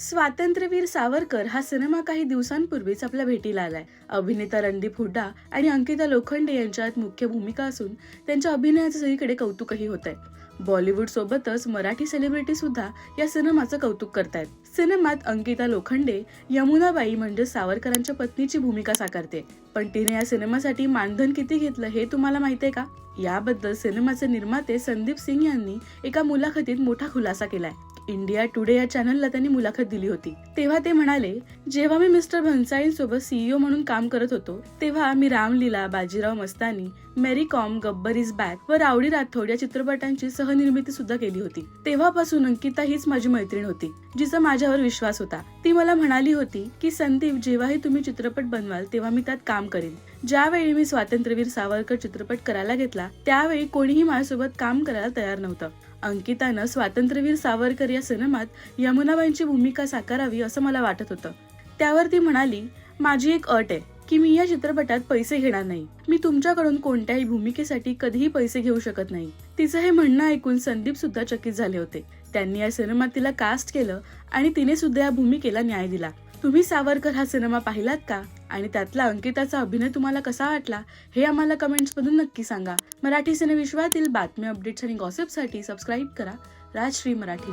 स्वातंत्र्यवीर सावरकर हा सिनेमा काही दिवसांपूर्वीच आपल्या भेटीला आलाय. अभिनेता रणदीप हुड्डा आणि अंकिता लोखंडे यांच्यात मुख्य भूमिका असून त्यांच्या अभिनयाचं सगळीकडे कौतुकही होत आहे बॉलिवूड सोबतच मराठी सेलिब्रिटी सुद्धा या सिनेमाचं कौतुक करतायत. सिनेमात अंकिता लोखंडे यमुनाबाई म्हणजे सावरकरांच्या पत्नीची भूमिका साकारते. पण तिने या सिनेमासाठी मानधन किती घेतलं हे तुम्हाला माहितीये का? याबद्दल सिनेमाचे निर्माते संदीप सिंग यांनी एका मुलाखतीत मोठा खुलासा केलाय. इंडिया टुडे या चॅनलला त्यांनी मुलाखत दिली होती. तेव्हा ते म्हणाले जेव्हा मी मिस्टर भन्साळींसोबत सीईओ म्हणून काम करत होतो तेव्हा मी Ramleela Bajirao Mastani Mary Kom Gabbar is back व रावडी राठोड या चित्रपटांची सहनिर्मिती सुद्धा केली होती. तेव्हापासून अंकिता हीच माझी मैत्रीण होती जिचा माझ्यावर विश्वास होता. ती मला म्हणाली होती की संदीप जेव्हाही तुम्ही चित्रपट बनवाल तेव्हा मी त्यात काम करेन. ज्यावेळी मी स्वातंत्र्यवीर सावरकर चित्रपट करायला घेतला त्यावेळी कोणीही माझ्यासोबत काम करायला तयार नव्हतं. अंकितानं स्वातंत्र्यवीर सावरकर या सिनेमात यमुनाबाईंची भूमिका साकारावी असं मला वाटत होतं. त्यावर ती म्हणाली माझी एक अट आहे की मी या चित्रपटात पैसे घेणार नाही. मी तुमच्याकडून कोणत्याही भूमिकेसाठी कधीही पैसे घेऊ शकत नाही. तिचं हे म्हणणं ऐकून संदीप सुद्धा चकित झाले होते. त्यांनी या सिनेमात तिला कास्ट केलं आणि तिने सुद्धा या भूमिकेला न्याय दिला. तुम्ही सावरकर हा सिनेमा पाहिलात का? आणि त्यातला अंकिताचा अभिनय तुम्हाला कसा वाटला हे आम्हाला कमेंट्समधून नक्की सांगा. मराठी सिनेविश्वातील बातमी अपडेट्स आणि गॉसिपसाठी सबस्क्राईब करा. राजश्री मराठी.